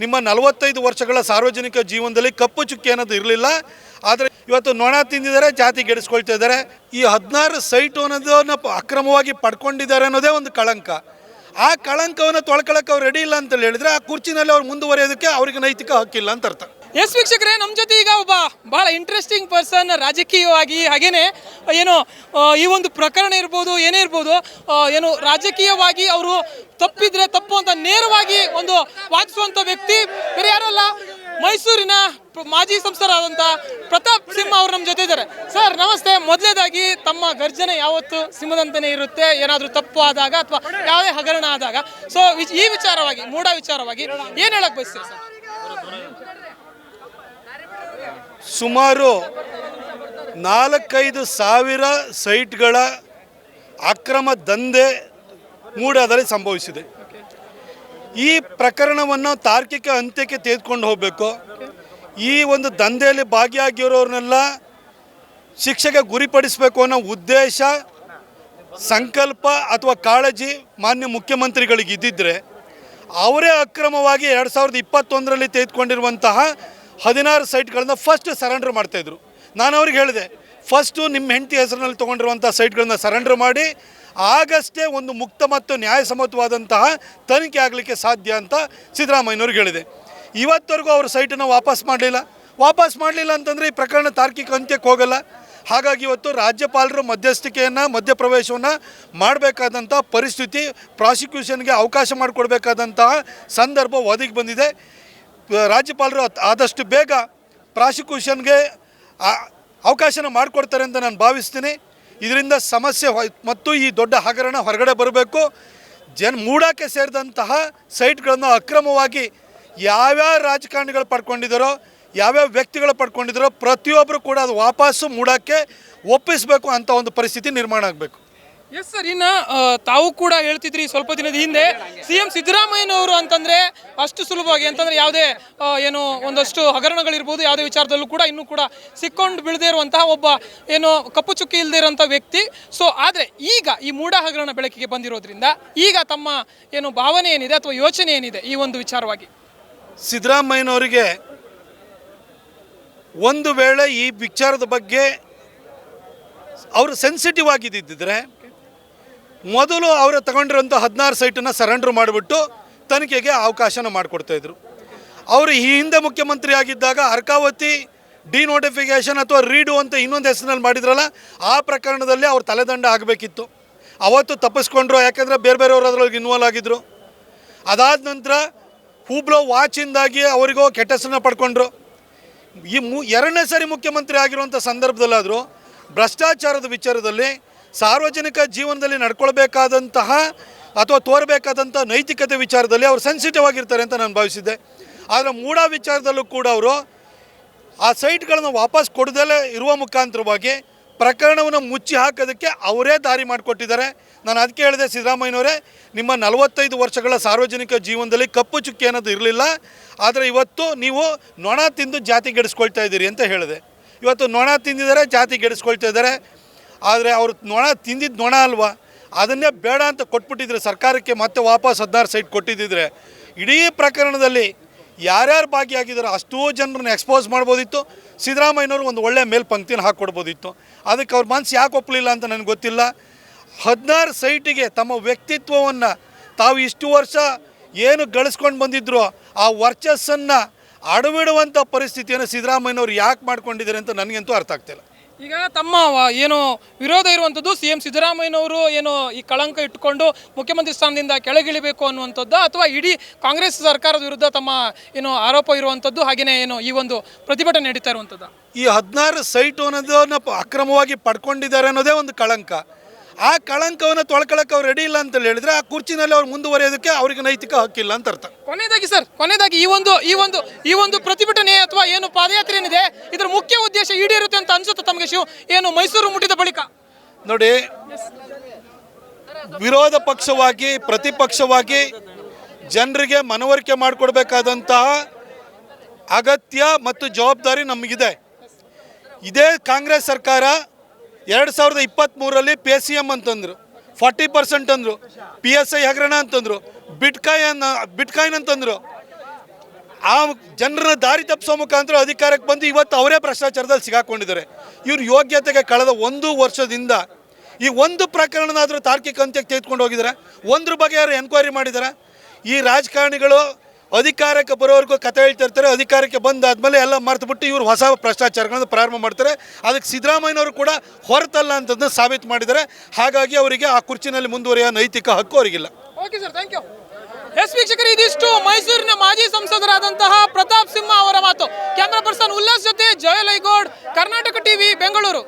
ನಿಮ್ಮ ನಲವತ್ತೈದು ವರ್ಷಗಳ ಸಾರ್ವಜನಿಕ ಜೀವನದಲ್ಲಿ ಕಪ್ಪು ಚುಕ್ಕಿ ಅನ್ನೋದು ಇರಲಿಲ್ಲ, ಆದರೆ ಇವತ್ತು ನೊಣ ತಿಂದಿದ್ದಾರೆ, ಜಾತಿ ಗೆಡಿಸ್ಕೊಳ್ತಾ ಇದ್ದಾರೆ. ಈ ಹದಿನಾರು ಸೈಟು ಅನ್ನೋದನ್ನ ಅಕ್ರಮವಾಗಿ ಪಡ್ಕೊಂಡಿದ್ದಾರೆ ಅನ್ನೋದೇ ಒಂದು ಕಳಂಕ. ಆ ಕಳಂಕವನ್ನು ತೊಳ್ಕೊಳಕ್ಕೆ ಅವ್ರು ರೆಡಿ ಇಲ್ಲ ಅಂತ ಹೇಳಿದ್ರೆ ಆ ಕುರ್ಚಿನಲ್ಲಿ ಅವ್ರು ಮುಂದುವರಿಯೋದಕ್ಕೆ ಅವ್ರಿಗೆ ನೈತಿಕ ಹಕ್ಕಿಲ್ಲ ಅಂತ ಅರ್ಥ. ಎಸ್ ವೀಕ್ಷಕರೇ ನಮ್ಮ ಜೊತೆ ಈಗ ಒಬ್ಬ ಬಹಳ ಇಂಟ್ರೆಸ್ಟಿಂಗ್ ಪರ್ಸನ್ ರಾಜಕೀಯವಾಗಿ, ಹಾಗೇನೆ ಏನು ಈ ಒಂದು ಪ್ರಕರಣ ಇರ್ಬೋದು, ಏನೇ ಇರ್ಬೋದು ಏನು ರಾಜಕೀಯವಾಗಿ ಅವರು ತಪ್ಪಿದ್ರೆ ತಪ್ಪು ಅಂತ ನೇರವಾಗಿ ಒಂದು ವಾದಿಸುವಂತ ವ್ಯಕ್ತಿ ಬೇರೆ ಯಾರಲ್ಲ ಮೈಸೂರಿನ ಮಾಜಿ ಸಂಸದರಾದಂಥ ಪ್ರತಾಪ್ ಸಿಂಹ ಅವರು ನಮ್ಮ ಜೊತೆ ಇದ್ದಾರೆ. ಸರ್, ನಮಸ್ತೆ. ಮೊದಲೇದಾಗಿ ತಮ್ಮ ಗರ್ಜನೆ ಯಾವತ್ತು ಸಿಂಹದಂತೆಯೇ ಇರುತ್ತೆ? ಏನಾದರೂ ತಪ್ಪು ಆದಾಗ ಅಥವಾ ಯಾವುದೇ ಹಗರಣ ಆದಾಗ? ಸೊ ಈ ವಿಚಾರವಾಗಿ, ಮೂಢ ವಿಚಾರವಾಗಿ ಏನು ಹೇಳಕ್ ಬಯಸ್ತೀರಿ ಸರ್? ಸುಮಾರು ನಾಲ್ಕೈದು ಸಾವಿರ ಸೈಟ್ಗಳ ಅಕ್ರಮ ದಂಧೆ ಮೂಡದಲ್ಲಿ ಸಂಭವಿಸಿದೆ. ಈ ಪ್ರಕರಣವನ್ನು ತಾರ್ಕಿಕ ಅಂತ್ಯಕ್ಕೆ ತೆಗೆದುಕೊಂಡು ಹೋಗಬೇಕು. ಈ ಒಂದು ದಂಧೆಯಲ್ಲಿ ಭಾಗಿಯಾಗಿರೋರನ್ನೆಲ್ಲ ಶಿಕ್ಷೆಗೆ ಗುರಿಪಡಿಸಬೇಕು ಅನ್ನೋ ಉದ್ದೇಶ, ಸಂಕಲ್ಪ ಅಥವಾ ಕಾಳಜಿ ಮಾನ್ಯ ಮುಖ್ಯಮಂತ್ರಿಗಳಿಗೆ ಇದ್ದಿದ್ದರೆ ಅವರೇ ಅಕ್ರಮವಾಗಿ ಎರಡು ಸಾವಿರದ ಇಪ್ಪತ್ತೊಂದರಲ್ಲಿ ತೆಗೆದುಕೊಂಡಿರುವಂತಹ ಹದಿನಾರು ಸೈಟ್ಗಳನ್ನು ಫಸ್ಟ್ ಸರೆಂಡರ್ ಮಾಡ್ತಾಯಿದ್ರು ನಾನು ಅವ್ರಿಗೆ ಹೇಳಿದೆ, ಫಸ್ಟು ನಿಮ್ಮ ಹೆಂಡತಿ ಹೆಸರಿನಲ್ಲಿ ತೊಗೊಂಡಿರುವಂಥ ಸೈಟ್ಗಳನ್ನ ಸರೆಂಡರ್ ಮಾಡಿ, ಆಗಷ್ಟೇ ಒಂದು ಮುಕ್ತ ಮತ್ತು ನ್ಯಾಯಸಮ್ಮತವಾದಂತಹ ತನಿಖೆ ಆಗಲಿಕ್ಕೆ ಸಾಧ್ಯ ಅಂತ ಸಿದ್ದರಾಮಯ್ಯನವ್ರಿಗೆ ಹೇಳಿದೆ. ಇವತ್ತವರೆಗೂ ಅವ್ರ ಸೈಟನ್ನು ವಾಪಸ್ ಮಾಡಲಿಲ್ಲ. ವಾಪಸ್ ಮಾಡಲಿಲ್ಲ ಅಂತಂದರೆ ಈ ಪ್ರಕರಣ ತಾರ್ಕಿಕ ಅಂತ್ಯಕ್ಕೆ ಹೋಗಲ್ಲ. ಹಾಗಾಗಿ ಇವತ್ತು ರಾಜ್ಯಪಾಲರು ಮಧ್ಯಸ್ಥಿಕೆಯನ್ನು, ಮಧ್ಯಪ್ರವೇಶವನ್ನು ಮಾಡಬೇಕಾದಂಥ ಪರಿಸ್ಥಿತಿ ಪ್ರಾಸಿಕ್ಯೂಷನ್ಗೆ ಅವಕಾಶ ಮಾಡಿಕೊಡ್ಬೇಕಾದಂತಹ ಸಂದರ್ಭ ಒದಗಿ ಬಂದಿದೆ. ರಾಜ್ಯಪಾಲರು ಆದಷ್ಟು ಬೇಗ ಪ್ರಾಸಿಕ್ಯೂಷನ್ಗೆ ಅವಕಾಶನ ಮಾಡಿಕೊಡ್ತಾರೆ ಅಂತ ನಾನು ಭಾವಿಸ್ತೀನಿ. ಇದರಿಂದ ಸಮಸ್ಯೆ ಮತ್ತು ಈ ದೊಡ್ಡ ಹಗರಣ ಹೊರಗಡೆ ಬರಬೇಕು. ಜನ, ಮೂಡಕ್ಕೆ ಸೇರಿದಂತಹ ಸೈಟ್ಗಳನ್ನು ಅಕ್ರಮವಾಗಿ ಯಾವ್ಯಾವ ರಾಜಕಾರಣಿಗಳು ಪಡ್ಕೊಂಡಿದ್ದಾರೋ, ಯಾವ್ಯಾವ ವ್ಯಕ್ತಿಗಳು ಪಡ್ಕೊಂಡಿದ್ದಾರೋ ಪ್ರತಿಯೊಬ್ಬರು ಕೂಡ ಅದು ವಾಪಸ್ಸು ಮೂಡಕ್ಕೆ ಒಪ್ಪಿಸಬೇಕು ಅಂತ ಒಂದು ಪರಿಸ್ಥಿತಿ ನಿರ್ಮಾಣ ಆಗಬೇಕು. ಎಸ್ ಸರ್ ಇನ್ನು ತಾವು ಕೂಡ ಹೇಳ್ತಿದ್ರಿ ಸ್ವಲ್ಪ ದಿನದ ಹಿಂದೆ. ಸಿ ಎಂ ಸಿದ್ದರಾಮಯ್ಯನವರು ಅಂತಂದ್ರೆ ಅಷ್ಟು ಸುಲಭವಾಗಿ, ಅಂತಂದ್ರೆ ಯಾವುದೇ ಏನು, ಒಂದಷ್ಟು ಹಗರಣಗಳಿರ್ಬೋದು, ಯಾವುದೇ ವಿಚಾರದಲ್ಲೂ ಕೂಡ ಇನ್ನೂ ಕೂಡ ಸಿಕ್ಕೊಂಡು ಬೀಳದೇ ಇರುವಂತಹ ಒಬ್ಬ, ಏನು, ಕಪ್ಪು ಚುಕ್ಕಿ ಇಲ್ಲದೆ ಇರುವಂಥ ವ್ಯಕ್ತಿ. ಸೊ ಆದರೆ ಈಗ ಈ ಮೂಢ ಹಗರಣ ಬೆಳಕಿಗೆ ಬಂದಿರೋದ್ರಿಂದ ಈಗ ತಮ್ಮ, ಏನು, ಭಾವನೆ ಏನಿದೆ ಅಥವಾ ಯೋಚನೆ ಏನಿದೆ ಈ ಒಂದು ವಿಚಾರವಾಗಿ? ಸಿದ್ದರಾಮಯ್ಯನವರಿಗೆ ಒಂದು ವೇಳೆ ಈ ವಿಚಾರದ ಬಗ್ಗೆ ಅವರು ಸೆನ್ಸಿಟಿವ್ ಆಗಿದ್ದಿದ್ದರೆ ಮೊದಲು ಅವರು ತಗೊಂಡಿರೋಂಥ ಹದಿನಾರು ಸೈಟನ್ನು ಸರೆಂಡರ್ ಮಾಡಿಬಿಟ್ಟು ತನಿಖೆಗೆ ಅವಕಾಶನ ಮಾಡಿಕೊಡ್ತಾಯಿದ್ರು ಅವರು ಈ ಹಿಂದೆ ಮುಖ್ಯಮಂತ್ರಿ ಆಗಿದ್ದಾಗ ಅರ್ಕಾವತಿ ಡಿನೋಟಿಫಿಕೇಷನ್ ಅಥವಾ ರೀಡು ಅಂತ ಇನ್ನೊಂದು ಹೆಸರಿನಲ್ಲಿ ಮಾಡಿದ್ರಲ್ಲ, ಆ ಪ್ರಕರಣದಲ್ಲಿ ಅವ್ರು ತಲೆದಂಡ ಆಗಬೇಕಿತ್ತು. ಅವತ್ತು ತಪ್ಪಿಸ್ಕೊಂಡ್ರು, ಯಾಕೆಂದರೆ ಬೇರೆ ಬೇರೆಯವರು ಅದರೊಳಗೆ ಇನ್ವಾಲ್ವ್ ಆಗಿದ್ದರು ಅದಾದ ನಂತರ ಹೂಬ್ಲೋ ವಾಚಿಂದಾಗಿ ಅವರಿಗೂ ಕೆಟ್ಟ ಹೆಸರನ್ನ ಪಡ್ಕೊಂಡ್ರು. ಈ ಮು, ಎರಡನೇ ಸಾರಿ ಮುಖ್ಯಮಂತ್ರಿ ಆಗಿರುವಂಥ ಸಂದರ್ಭದಲ್ಲಾದರೂ ಭ್ರಷ್ಟಾಚಾರದ ವಿಚಾರದಲ್ಲಿ ಸಾರ್ವಜನಿಕ ಜೀವನದಲ್ಲಿ ನಡ್ಕೊಳ್ಬೇಕಾದಂತಹ ಅಥವಾ ತೋರಬೇಕಾದಂಥ ನೈತಿಕತೆ ವಿಚಾರದಲ್ಲಿ ಅವರು ಸೆನ್ಸಿಟಿವ್ ಆಗಿರ್ತಾರೆ ಅಂತ ನಾನು ಭಾವಿಸಿದ್ದೆ. ಆದರೆ ಮೂಢ ವಿಚಾರದಲ್ಲೂ ಕೂಡ ಅವರು ಆ ಸೈಟ್ಗಳನ್ನು ವಾಪಸ್ ಕೊಡದಲ್ಲೇ ಇರುವ ಮುಖಾಂತರವಾಗಿ ಪ್ರಕರಣವನ್ನು ಮುಚ್ಚಿ ಹಾಕೋದಕ್ಕೆ ಅವರೇ ದಾರಿ ಮಾಡಿಕೊಟ್ಟಿದ್ದಾರೆ. ನಾನು ಅದಕ್ಕೆ ಹೇಳಿದೆ, ಸಿದ್ದರಾಮಯ್ಯನವರೇ, ನಿಮ್ಮ ನಲವತ್ತೈದು ವರ್ಷಗಳ ಸಾರ್ವಜನಿಕ ಜೀವನದಲ್ಲಿ ಕಪ್ಪು ಚುಕ್ಕಿ ಅನ್ನೋದು ಇರಲಿಲ್ಲ. ಆದರೆ ಇವತ್ತು ನೀವು ನೊಣ ತಿಂದು ಜಾತಿ ಗೆಡಿಸ್ಕೊಳ್ತಾ ಇದ್ದೀರಿ ಅಂತ ಹೇಳಿದೆ. ಇವತ್ತು ನೊಣ ತಿಂದಿದ್ದಾರೆ, ಜಾತಿ ಗೆಡಿಸ್ಕೊಳ್ತಾ ಇದ್ದಾರೆ. ಆದರೆ ಅವರು ನೊಣ ತಿಂದಿದ್ದು ನೊಣ ಅಲ್ವಾ? ಅದನ್ನೇ ಬೇಡ ಅಂತ ಕೊಟ್ಬಿಟ್ಟಿದ್ರೆ ಸರ್ಕಾರಕ್ಕೆ ಮತ್ತೆ ವಾಪಸ್ ಹದಿನಾರು ಸೈಟ್ ಕೊಟ್ಟಿದ್ದಿದ್ರೆ ಇಡೀ ಪ್ರಕರಣದಲ್ಲಿ ಯಾರ್ಯಾರು ಭಾಗಿಯಾಗಿದ್ದಾರೋ ಅಷ್ಟೂ ಜನರನ್ನು ಎಕ್ಸ್ಪೋಸ್ ಮಾಡ್ಬೋದಿತ್ತು. ಸಿದ್ದರಾಮಯ್ಯನವರು ಒಂದು ಒಳ್ಳೆಯ ಮೇಲ್ಪಂಕ್ತಿನ ಹಾಕ್ಕೊಡ್ಬೋದಿತ್ತು ಅದಕ್ಕೆ ಅವ್ರ ಮನಸ್ಸು ಯಾಕೆ ಒಪ್ಪಲಿಲ್ಲ ಅಂತ ನನಗೆ ಗೊತ್ತಿಲ್ಲ. ಹದಿನಾರು ಸೈಟಿಗೆ ತಮ್ಮ ವ್ಯಕ್ತಿತ್ವವನ್ನು ತಾವು ಇಷ್ಟು ವರ್ಷ ಏನು ಗಳಿಸ್ಕೊಂಡು ಬಂದಿದ್ರು ಆ ವರ್ಚಸ್ಸನ್ನು ಅಡವಿಡುವಂಥ ಪರಿಸ್ಥಿತಿಯನ್ನು ಸಿದ್ದರಾಮಯ್ಯನವರು ಯಾಕೆ ಮಾಡ್ಕೊಂಡಿದ್ದಾರೆ ಅಂತ ನನಗಂತೂ ಅರ್ಥ ಆಗ್ತಿಲ್ಲ. ಈಗ ತಮ್ಮ ಏನು ವಿರೋಧ ಇರುವಂಥದ್ದು ಸಿ ಎಂ ಸಿದ್ದರಾಮಯ್ಯನವರು ಏನು ಈ ಕಳಂಕ ಇಟ್ಟುಕೊಂಡು ಮುಖ್ಯಮಂತ್ರಿ ಸ್ಥಾನದಿಂದ ಕೆಳಗಿಳಿಬೇಕು ಅನ್ನುವಂಥದ್ದು ಅಥವಾ ಇಡೀ ಕಾಂಗ್ರೆಸ್ ಸರ್ಕಾರದ ವಿರುದ್ಧ ತಮ್ಮ ಏನು ಆರೋಪ ಇರುವಂಥದ್ದು ಹಾಗೆಯೇ ಏನು ಈ ಒಂದು ಪ್ರತಿಭಟನೆ ನಡೀತಾ ಇರುವಂಥದ್ದು? ಈ ಹದಿನಾರು ಸೈಟು ಅನ್ನೋದನ್ನು ಅಕ್ರಮವಾಗಿ ಪಡ್ಕೊಂಡಿದ್ದಾರೆ ಅನ್ನೋದೇ ಒಂದು ಕಳಂಕ. ಆ ಕಳಂಕವನ್ನು ತೊಳ್ಕೊಳಕ್ಕೆ ಅವ್ರು ರೆಡಿ ಇಲ್ಲ ಅಂತ ಹೇಳಿದ್ರೆ ಆ ಕುರ್ಚಿನಲ್ಲಿ ಅವ್ರು ಮುಂದುವರಿಯೋದಕ್ಕೆ ಅವ್ರಿಗೆ ನೈತಿಕ ಹಕ್ಕಿಲ್ಲ ಅಂತ ಅರ್ಥ. ಕೊನೆಯದಾಗಿ ಸರ್ ಕೊನೆಯದಾಗಿ ಈ ಒಂದು ಈ ಒಂದು ಈ ಒಂದು ಪ್ರತಿಭಟನೆ ಅಥವಾ ಏನು ಪಾದಯಾತ್ರೆ ಏನಿದೆ ಇದರ ಮುಖ್ಯ ಉದ್ದೇಶ ಈಡೇರುತ್ತೆ ಅಂತ ಅನ್ಸುತ್ತೆ ತಮಗೆ ಶಿವ? ಏನು ಮೈಸೂರು ಮುಟ್ಟಿದ ಬಳಿಕ? ನೋಡಿ, ವಿರೋಧ ಪಕ್ಷವಾಗಿ, ಪ್ರತಿಪಕ್ಷವಾಗಿ ಜನರಿಗೆ ಮನವರಿಕೆ ಮಾಡಿಕೊಡ್ಬೇಕಾದಂತಹ ಅಗತ್ಯ ಮತ್ತು ಜವಾಬ್ದಾರಿ ನಮಗಿದೆ. ಇದೇ ಕಾಂಗ್ರೆಸ್ ಸರ್ಕಾರ ಎರಡು ಸಾವಿರದ ಇಪ್ಪತ್ತ್ಮೂರರಲ್ಲಿ ಪಿ ಎಸ್ ಸಿ ಎಂ ಅಂತಂದರು, ಫಾರ್ಟಿ ಪರ್ಸೆಂಟ್ ಅಂದರು, ಪಿ ಎಸ್ ಐ ಹಗರಣ ಅಂತಂದರು ಬಿಟ್ಕಾಯನ್ ಬಿಟ್ಕಾಯಿನ್ ಅಂತಂದರು ಆ ಜನರ ದಾರಿ ತಪ್ಪಿಸೋ ಮುಖಾಂತರ ಅಧಿಕಾರಕ್ಕೆ ಬಂದು ಇವತ್ತು ಅವರೇ ಭ್ರಷ್ಟಾಚಾರದಲ್ಲಿ ಸಿಗಾಕೊಂಡಿದ್ದಾರೆ. ಇವ್ರ ಯೋಗ್ಯತೆಗೆ ಕಳೆದ ಒಂದು ವರ್ಷದಿಂದ ಈ ಒಂದು ಪ್ರಕರಣನಾದರೂ ತಾರ್ಕಿಕ ಅಂತ್ಯಕ್ಕೆ ತೆಗೆದುಕೊಂಡು ಹೋಗಿದ್ದಾರೆ. ಒಂದ್ರ ಬಗ್ಗೆ ಯಾರು ಎನ್ಕ್ವೈರಿ ಮಾಡಿದ್ದಾರೆ? ಈ ರಾಜಕಾರಣಿಗಳು ಅಧಿಕಾರಕ್ಕೆ ಬರೋವರೆಗೂ ಕತೆ ಹೇಳ್ತಿರ್ತಾರೆ ಅಧಿಕಾರಕ್ಕೆ ಬಂದಾದ್ಮೇಲೆ ಎಲ್ಲ ಮರೆತುಬಿಟ್ಟು ಇವರು ಹೊಸ ಭ್ರಷ್ಟಾಚಾರಗಳನ್ನು ಪ್ರಾರಂಭ ಮಾಡ್ತಾರೆ. ಅದಕ್ಕೆ ಸಿದ್ದರಾಮಯ್ಯನವರು ಕೂಡ ಹೊರತಲ್ಲ ಅಂತದನ್ನ ಸಾಬೀತು ಮಾಡಿದ್ದಾರೆ. ಹಾಗಾಗಿ ಅವರಿಗೆ ಆ ಕುರ್ಚಿನಲ್ಲಿ ಮುಂದುವರಿಯೋ ನೈತಿಕ ಹಕ್ಕು ಅವರಿಗಿಲ್ಲ. Okay sir thank you yes ವೀಕ್ಷಕರು, ಇದಿಷ್ಟು ಮೈಸೂರಿನ ಮಾಜಿ ಸಂಸದರಾದಂತಹ ಪ್ರತಾಪ್ ಸಿಂಹ ಅವರ ಮಾತು. ಕ್ಯಾಮ್ರಾ ಪರ್ಸನ್ ಉಲ್ಲಾಸ್ ಜೊತೆ ಜಯಲೈಗೌಡ್, ಕರ್ನಾಟಕ ಟಿವಿ, ಬೆಂಗಳೂರು.